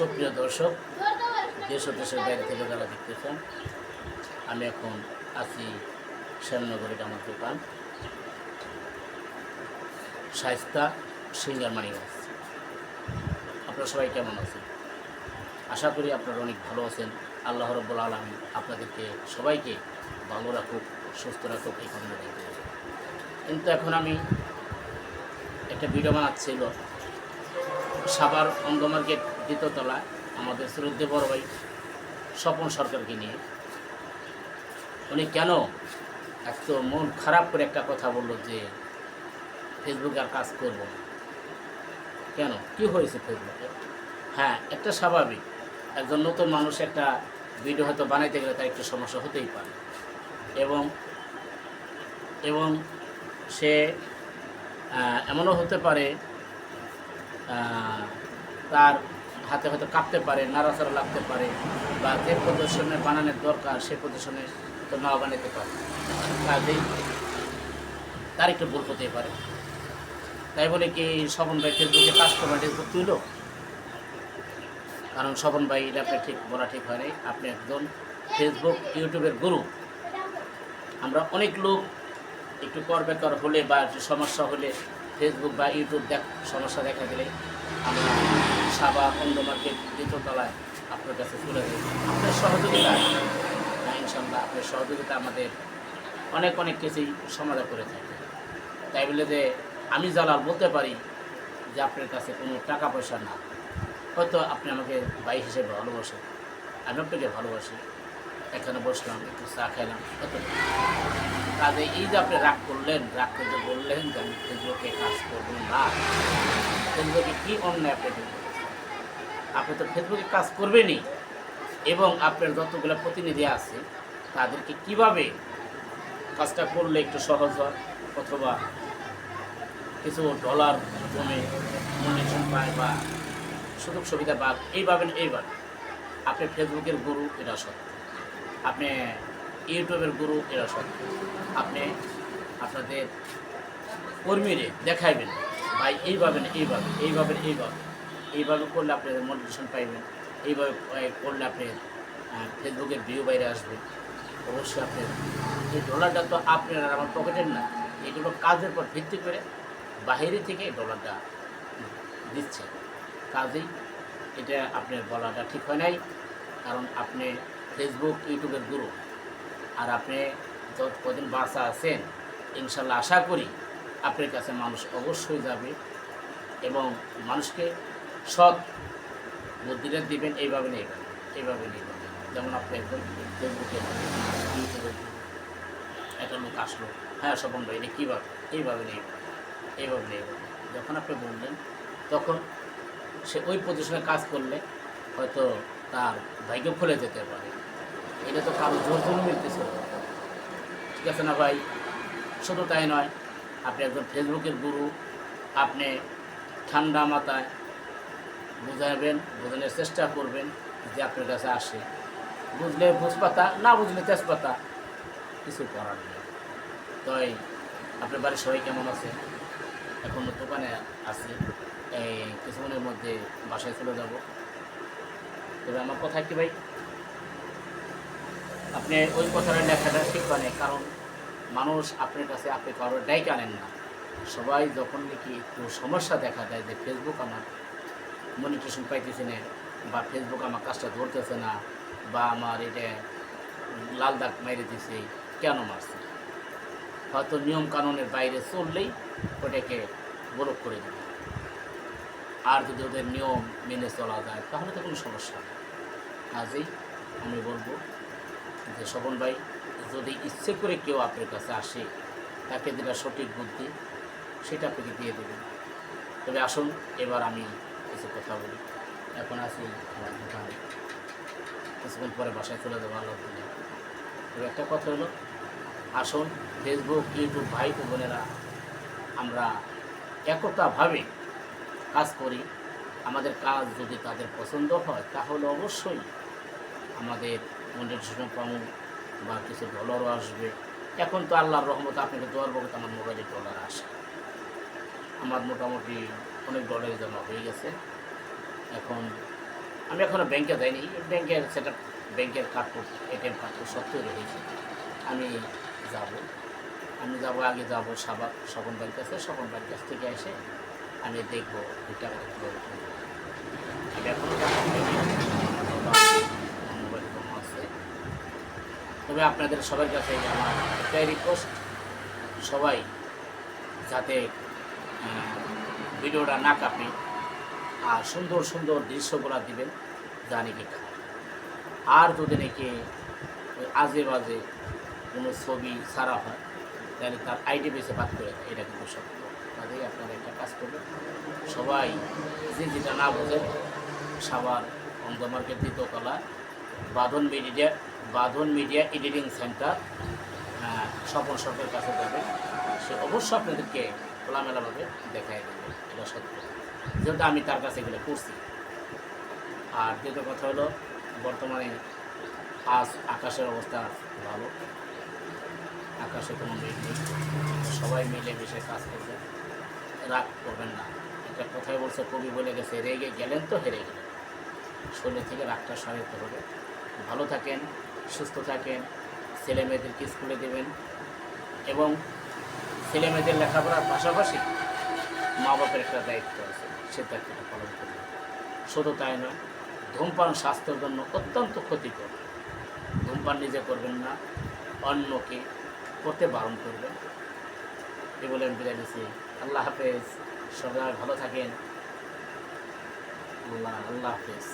সুপ্রিয় দর্শক, দেশ দেশের বাইরে থেকে যারা দেখতেছেন, আমি এখন আছি শ্যামনগরে আমার দোকান শাইস্তা সিঙ্গার মানিগঞ্জ আপনারা সবাই কেমন আছেন? আশা করি আপনারা অনেক ভালো আছেন। আল্লাহ রব্বুল আলমী আপনাদেরকে সবাইকে ভালো রাখুক, সুস্থ রাখুক, এই কামনা রেখে কিন্তু এখন আমি একটা ভিডিও বানাচ্ছিল সাভার অঙ্গ মার্কেট দ্বিতীয়তলা আমাদের শ্রদ্ধে বড় ভাই স্বপন সরকারকে নিয়ে। উনি কেন এত মন খারাপ করে একটা কথা বলল যে ফেসবুকে আর কাজ করব কেন? কি হয়েছে ফেসবুকে হ্যাঁ একটা স্বাভাবিক। একজন নতুন মানুষ একটা ভিডিও হয়তো বানাইতে গেলে তার একটু সমস্যা হতেই পারে। এবং এবং সে এমনও হতে পারে তার হাতে হয়তো কাঁপতে পারে, নাড়াচাড়া লাগতে পারে বা যে প্রদর্শনে বানানোর দরকার সে প্রদর্শনে তো না বানাতে পারে। কাজেই তার একটু ভুল হতেই পারে। তাই বলে কি স্বপন ভাই ফেসবুকে করবেন ফেসবুক তুইল কারণ স্বপন ভাই এটা আপনি ঠিক বলা ঠিক হয় নাই। আপনি একজন ফেসবুক ইউটিউবের গুরু। আমরা অনেক লোক একটু কর বেকার হলে বা একটু সমস্যা হলে ফেসবুক বা ইউটিউব দেখ সমস্যা দেখা দিলে আমরা সাবা অন্ধ মার্কেট দ্বিতীয়তলায় আপনার কাছে চলে যাই আপনার সহযোগিতা হ্যাঁ, ইনশাল্লাহ আপনার সহযোগিতা আমাদের অনেক অনেক কিছুই সমাধান করে থাকে। তাই বলে যে আমি জালাল বলতে পারি যে আপনার কাছে কোনো টাকা পয়সা না। হয়তো আপনি আমাকে ভাই হিসেবে ভালোবাসেন আমি আপনাকে ভালোবাসি। এখানে বসলাম, একটু চা খেলাম কাজে এই যে আপনি রাগ করলেন, রাগ করতে বললেন যে আমি ফেসবুকে কাজ করব না, ফেসবুকে কী অন্যায় আপনি? আপনি তো ফেসবুকে কাজ করবেনই। এবং আপনার যতগুলো প্রতিনিধি আছে, তাদেরকে কীভাবে কাজটা করলে একটু সহজ হয়? অথবা কিছু ডলার জমে মূল্যায়ন পায় বা সুযোগ সুবিধা পাক, এইভাবে এইভাবে। আপনি ফেসবুকের গুরু, এটা সত্য। আপনি ইউটিউবের গুরু, এরা সত্য আপনি আপনাদের কর্মীরে দেখাইবেন, ভাই, এইভাবে না, এইভাবে এইভাবে এইভাবে। এইভাবে করলে আপনি মোটিভেশন পাইবেন। এইভাবে করলে আপনি ফেসবুকের ভিউ বাইরে আসবে। অবশ্যই আপনি, এই ডলারটা তো আপনার আর আমার পকেটের না। এগুলো কাজের পর ভিত্তি করে বাইরে থেকে ডলারটা দিচ্ছে। কাজেই এটা আপনার বলাটা ঠিক হয় নাই। কারণ আপনি ফেসবুক ইউটিউবের গুরু আর আপনি যত কদিন বাসা আছেন, ইনশাল্লাহ আশা করি আপনার কাছে মানুষ অবশ্যই যাবে এবং মানুষকে সৎ বুদ্ধিটা দিবেন, এইভাবে নেবেন এইভাবে নেবেন যেমন আপনি একদম ফেসবুকে একটা লোক আসলো হ্যাঁ স্বপন ভাই, এটা কীভাবে? এইভাবে নেবেন এইভাবে নেবেন যখন আপনি বললেন, তখন সে ওই পজিশনে কাজ করলে হয়তো তার ভাগ্য খুলে যেতে পারে। এটা তো কারও জোর জন্য মিলতেছে ঠিক আছে না ভাই? শুধু তাই নয়। আপনি একজন ফেসবুকের গুরু, আপনি ঠান্ডা মাথায় বুঝাবেন, বোঝানোর চেষ্টা করবেন যে আপনার কাছে আসে। বুঝলে বুঝপাতা না বুঝলে তেজপাতা, কিছু করার নেই। তাই, আপনার বাড়ির সবাই কেমন আছে? এখন দোকানে আছি। এই কিছুক্ষণের মধ্যে বাসায় চলে যাব। তবে আমার কথা কি ভাই? আপনি ওই কথাটা লেখাটা ঠিক মানে কারণ মানুষ আপনার কাছে আপনি কারোর ডাইক আনেন না। সবাই যখন নাকি একটু সমস্যা দেখা যায় যে ফেসবুক আমার মনিটেশন পাইতেছে না, বা ফেসবুক আমার কাজটা ধরতেছে না, বা আমার এটা লাল দাগ মেরে দিছে, কেন মারছে? হয়তো নিয়ম কানুনের বাইরে চললেই ওটাকে ব্লক করে দেবে। আর যদি ওদের নিয়ম মেনে চলা যায়, তাহলে তো কোনো সমস্যা নেই। কাজেই আমি বলব যে স্বপন ভাই, যদি ইচ্ছে করে কেউ আপনার কাছে আসে, তাকে যেটা সঠিক বুদ্ধি, সেটা আপনাকে দিয়ে দেবেন তবে আসুন, এবার আমি কিছু কথা বলি। এখন আছি আমার দোকানে। কিছুক্ষণ পরে বাসায় চলে যাব আল্লাহ তবে একটা কথা হলো, আসুন ফেসবুক ইউটিউব ভাই বোনেরা, আমরা একতাভাবে কাজ করি। আমাদের কাজ যদি তাদের পছন্দ হয়, তাহলে অবশ্যই আমাদের মনিটেশন পাবো বা কিছু ডলারও আসবে। এখন তো আল্লাহর রহমত, আপনাকে দোয়ার বলতে আমার মোবাইলে ডলার আসে। আমার মোটামুটি অনেক ডলার জমা হয়ে গেছে। এখন আমি এখনও ব্যাংকে যাইনি। ব্যাংকের সেটা ব্যাংকের কার্ড করছি এটিএম কার্ড তৈরি হয়েছে আমি যাব। আমি যাব, আগে যাব সাবাক স্বপন বাড়ির কাছে স্বপন বাড়ির কাছ থেকে এসে আমি দেখব। আমি এখনও মোবাইল জমা আছে তবে আপনাদের সবার কাছে আমার একটাই রিকোয়েস্ট সবাই যাতে ভিডিওটা না কাঁপে আর সুন্দর সুন্দর দৃশ্যগুলো দিবেন জানি কি আর যদি নাকি ওই আজে বাজে কোনো ছবি ছাড়া হয়, তাহলে তার আইডি বেসে বাদ করে এটা কিন্তু সত্য। কাজেই আপনারা একটা কাজ করবেন। সবাই যে যেটা না বোঝেন, সাবার অন্ধ মার্কেট দ্বিতীয়তলা বাঁধন মিডিয়া বাঁধন মিডিয়া এডিটিং সেন্টার স্বপন সরকারের কাছে যাবেন। সে অবশ্যই আপনাদেরকে খোলামেলাভাবে দেখাই দেবে, এটা সত্য। যেহেতু আমি তার কাছে এগুলো করছি। আর দ্বিতীয় কথা হলো, বর্তমানে আজ আকাশের অবস্থা ভালো। আকাশে কোনো মেঘ নেই। সবাই মিলে মিশে কাজ করবে। রাগ করবেন না। একটা কথাই বলছে, কবি বলে গেছে, রেগে গেলেন তো হেরে গেলেন। শরীর থেকে রাগটা সারাতে হবে। ভালো থাকেন, সুস্থ থাকেন ছেলে মেয়েদেরকে স্কুলে দেবেন এবং ছেলে মেয়েদের লেখাপড়ার পাশাপাশি মা বাপের একটা দায়িত্ব আছে সে দায়িত্বটা পালন করবে শুধু তাই নয়, ধূমপান স্বাস্থ্যের জন্য অত্যন্ত ক্ষতিকর। ধূমপান নিজে করবেন না, অন্যকে করতে বারণ করবেন। এ বলে আমি বিদায় নিচ্ছি। আল্লাহ হাফেজ। সবাই ভালো থাকেন। আল্লাহ আল্লাহ হাফেজ।